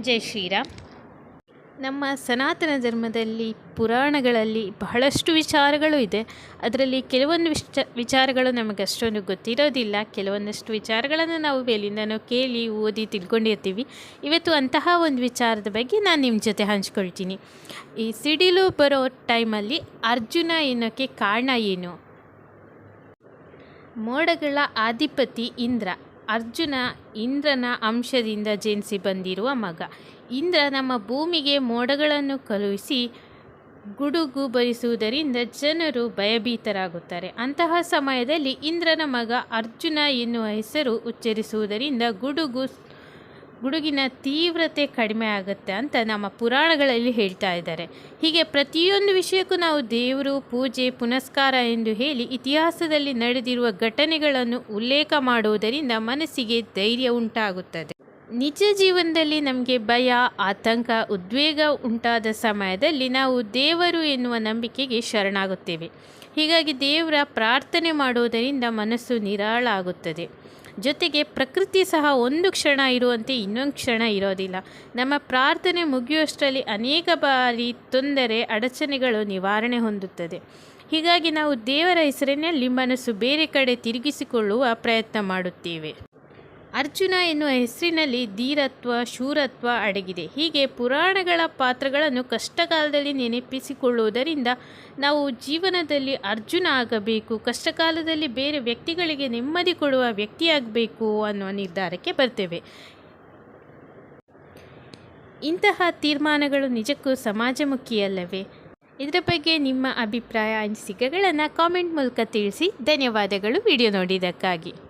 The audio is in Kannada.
ಜೈ ಶ್ರೀರಾಮ್. ನಮ್ಮ ಸನಾತನ ಧರ್ಮದಲ್ಲಿ ಪುರಾಣಗಳಲ್ಲಿ ಬಹಳಷ್ಟು ವಿಚಾರಗಳು ಇದೆ. ಅದರಲ್ಲಿ ಕೆಲವೊಂದು ವಿಚ ವಿಚಾರಗಳು ನಮಗೆ ಅಷ್ಟೊಂದು ಗೊತ್ತಿರೋದಿಲ್ಲ. ಕೆಲವೊಂದಷ್ಟು ವಿಚಾರಗಳನ್ನು ನಾವು ಮೇಲಿಂದನೂ ಕೇಳಿ, ಓದಿ ತಿಳ್ಕೊಂಡಿರ್ತೀವಿ. ಇವತ್ತು ಅಂತಹ ಒಂದು ವಿಚಾರದ ಬಗ್ಗೆ ನಾನು ನಿಮ್ಮ ಜೊತೆ ಹಂಚ್ಕೊಳ್ತೀನಿ. ಈ ಸಿಡಿಲು ಬರೋ ಟೈಮಲ್ಲಿ ಅರ್ಜುನ ಎನ್ನೋಕ್ಕೆ ಕಾರಣ ಏನು? ಮೋಡಗಳ ಆಧಿಪತಿ ಇಂದ್ರ. ಅರ್ಜುನ ಇಂದ್ರನ ಅಂಶದಿಂದ ಜನಿಸಿ ಬಂದಿರುವ ಮಗ. ಇಂದ್ರ ನಮ್ಮ ಭೂಮಿಗೆ ಮೋಡಗಳನ್ನು ಕಳುಹಿಸಿ ಗುಡುಗು ಬರಿಸುವುದರಿಂದ ಜನರು ಭಯಭೀತರಾಗುತ್ತಾರೆ. ಅಂತಹ ಸಮಯದಲ್ಲಿ ಇಂದ್ರನ ಮಗ ಅರ್ಜುನ ಎನ್ನುವ ಹೆಸರು ಉಚ್ಚರಿಸುವುದರಿಂದ ಗುಡುಗು ಗುಡುಗಿನ ತೀವ್ರತೆ ಕಡಿಮೆ ಆಗುತ್ತೆ ಅಂತ ನಮ್ಮ ಪುರಾಣಗಳಲ್ಲಿ ಹೇಳ್ತಾ ಇದ್ದಾರೆ. ಹೀಗೆ ಪ್ರತಿಯೊಂದು ವಿಷಯಕ್ಕೂ ನಾವು ದೇವರು, ಪೂಜೆ, ಪುನಸ್ಕಾರ ಎಂದು ಹೇಳಿ ಇತಿಹಾಸದಲ್ಲಿ ನಡೆದಿರುವ ಘಟನೆಗಳನ್ನು ಉಲ್ಲೇಖ ಮಾಡುವುದರಿಂದ ಮನಸ್ಸಿಗೆ ಧೈರ್ಯ ಉಂಟಾಗುತ್ತದೆ. ನಿಜ ಜೀವನದಲ್ಲಿ ನಮಗೆ ಭಯ, ಆತಂಕ, ಉದ್ವೇಗ ಉಂಟಾದ ಸಮಯದಲ್ಲಿ ನಾವು ದೇವರು ಎನ್ನುವ ನಂಬಿಕೆಗೆ ಶರಣಾಗುತ್ತೇವೆ. ಹೀಗಾಗಿ ದೇವರ ಪ್ರಾರ್ಥನೆ ಮಾಡುವುದರಿಂದ ಮನಸ್ಸು ನಿರಾಳ ಆಗುತ್ತದೆ ಜೊತೆಗೆ ಪ್ರಕೃತಿ ಸಹ ಒಂದು ಕ್ಷಣ ಇರುವಂತೆ ಇನ್ನೊಂದು ಕ್ಷಣ ಇರೋದಿಲ್ಲ. ನಮ್ಮ ಪ್ರಾರ್ಥನೆ ಮುಗಿಯುವಷ್ಟರಲ್ಲಿ ಅನೇಕ ಬಾರಿ ತೊಂದರೆ, ಅಡಚಣೆಗಳು ನಿವಾರಣೆ ಹೊಂದುತ್ತದೆ. ಹೀಗಾಗಿ ನಾವು ದೇವರ ಹೆಸರಿನಲ್ಲಿ ಮನಸ್ಸು ಬೇರೆ ಕಡೆ ತಿರುಗಿಸಿಕೊಳ್ಳುವ ಪ್ರಯತ್ನ ಮಾಡುತ್ತೇವೆ. ಅರ್ಜುನ ಎನ್ನುವ ಹೆಸರಿನಲ್ಲಿ ಧೀರತ್ವ, ಶೂರತ್ವ ಅಡಗಿದೆ. ಹೀಗೆ ಪುರಾಣಗಳ ಪಾತ್ರಗಳನ್ನು ಕಷ್ಟಕಾಲದಲ್ಲಿ ನೆನಪಿಸಿಕೊಳ್ಳುವುದರಿಂದ ನಾವು ಜೀವನದಲ್ಲಿ ಅರ್ಜುನ ಆಗಬೇಕು, ಕಷ್ಟಕಾಲದಲ್ಲಿ ಬೇರೆ ವ್ಯಕ್ತಿಗಳಿಗೆ ನೆಮ್ಮದಿ ಕೊಡುವ ವ್ಯಕ್ತಿಯಾಗಬೇಕು ಅನ್ನುವ ನಿರ್ಧಾರಕ್ಕೆ ಬರ್ತೇವೆ. ಇಂತಹ ತೀರ್ಮಾನಗಳು ನಿಜಕ್ಕೂ ಸಮಾಜಮುಖಿಯಲ್ಲವೇ? ಇದರ ಬಗ್ಗೆ ನಿಮ್ಮ ಅಭಿಪ್ರಾಯ ಅನಿಸಿಕೆಗಳನ್ನು ಕಾಮೆಂಟ್ ಮೂಲಕ ತಿಳಿಸಿ. ಧನ್ಯವಾದಗಳು. ವಿಡಿಯೋ ನೋಡಿದ್ದಕ್ಕಾಗಿ.